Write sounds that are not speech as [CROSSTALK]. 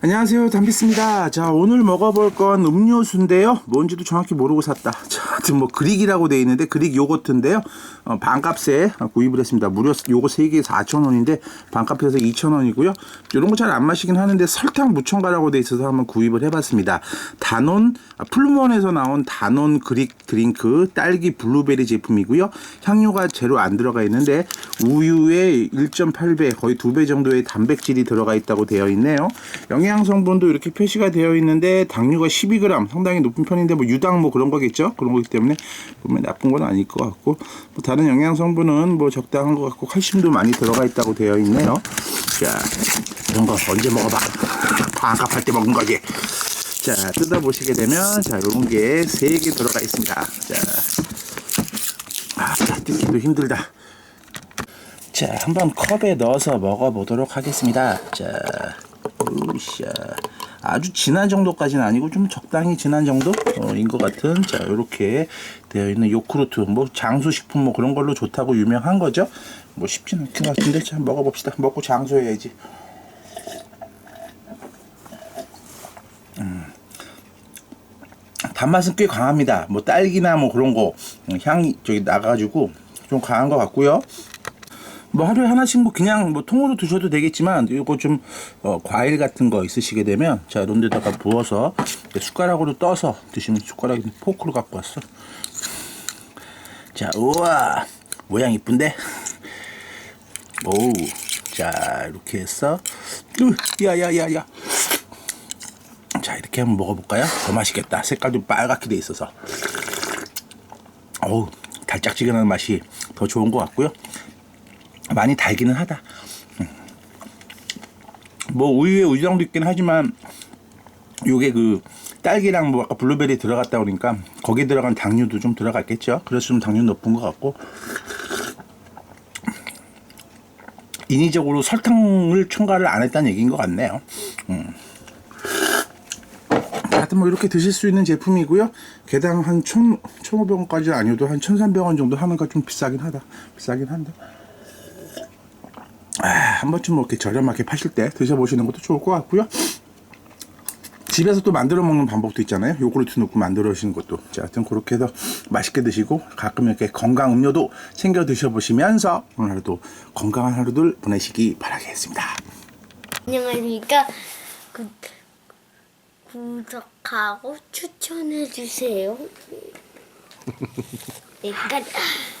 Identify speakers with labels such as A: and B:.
A: 안녕하세요. 담비스입니다. 자 오늘 먹어볼 건 음료수인데요. 뭔지도 정확히 모르고 샀다. [LAUGHS] 자 하여튼 뭐 그릭이라고 돼 있는데 그릭 요거트인데요. 어, 반값에 구입을 했습니다. 무려 요거 3개에 4,000원인데 반값에서 2,000원이고요. 이런 거 잘 안 마시긴 하는데 설탕 무첨가라고 돼 있어서 한번 구입을 해봤습니다. 다논 아, 플루먼에서 나온 다논 그릭 드링크 딸기 블루베리 제품이고요. 향료가 제로 안 들어가 있는데 우유의 1.8배 거의 2배 정도의 단백질이 들어가 있다고 되어 있네요. 영양 성분도 이렇게 표시가 되어 있는데 당류가 12g 상당히 높은 편인데 뭐 유당 뭐 그런 거겠죠? 그런 거기 때문에 보면 나쁜 건 아닐 것 같고 뭐 다른 영양 성분은 뭐 적당한 것 같고 칼슘도 많이 들어가 있다고 되어 있네요. 자 이런 거 언제 먹어봐. 반값할 때 먹은 거지. 자 뜯어 보시게 되면 자 이런 게 세 개 들어가 있습니다. 자 아, 뜯기도 힘들다. 자 한번 컵에 넣어서 먹어보도록 하겠습니다. 자 으쌰 아주 진한 정도까지는 아니고 좀 적당히 진한 정도인 것 같은. 자 이렇게 되어 있는 요크루트. 뭐 장수식품 뭐 그런 걸로 좋다고 유명한 거죠? 뭐 쉽진 않긴 같은데. 자 먹어봅시다. 먹고 장수해야지. 음. 단맛은 꽤 강합니다. 뭐 딸기나 뭐 그런 거. 음, 향이 저기 나가지고 좀 강한 것 같고요 뭐 하루에 하나씩 뭐 그냥 뭐 통으로 드셔도 되겠지만 이거 좀 어, 과일 같은 거 있으시게 되면 자 이런 데다가 부어서 숟가락으로 떠서 드시면 숟가락 포크로 갖고 왔어. 자 우와. 모양 이쁜데? 오자 이렇게 해서 야야야야. 자 이렇게 한번 먹어볼까요? 더 맛있겠다. 색깔도 빨갛게 돼 있어서. 어우. 달짝지근한 맛이 더 좋은 것 같고요 많이 달기는 하다. 음. 뭐 우유에 우유랑도 있긴 하지만 요게 그 딸기랑 뭐 아까 블루베리 들어갔다 그러니까 거기 들어간 당류도 좀 들어갔겠죠. 좀 당류 높은 것 같고 인위적으로 설탕을 첨가를 안 했다는 얘기인 것 같네요. 음. 하여튼 뭐 이렇게 드실 수 있는 제품이고요. 개당 한 천, 1,500원까지 아니어도 한 1,300원 정도 하는가 좀 비싸긴 하다. 비싸긴 한데. 아, 한 번쯤 뭐 이렇게 저렴하게 파실 때 드셔보시는 것도 좋을 것 같고요. 집에서 또 만들어 먹는 방법도 있잖아요. 요구르트 넣고 만들어 주시는 것도. 자, 하여튼 그렇게 해서 맛있게 드시고 가끔 이렇게 건강 음료도 챙겨 드셔보시면서 오늘 하루도 건강한 하루들 보내시기 바라겠습니다.
B: 안녕하십니까. 구, 구독하고 추천해주세요. [LAUGHS] 네, 끝.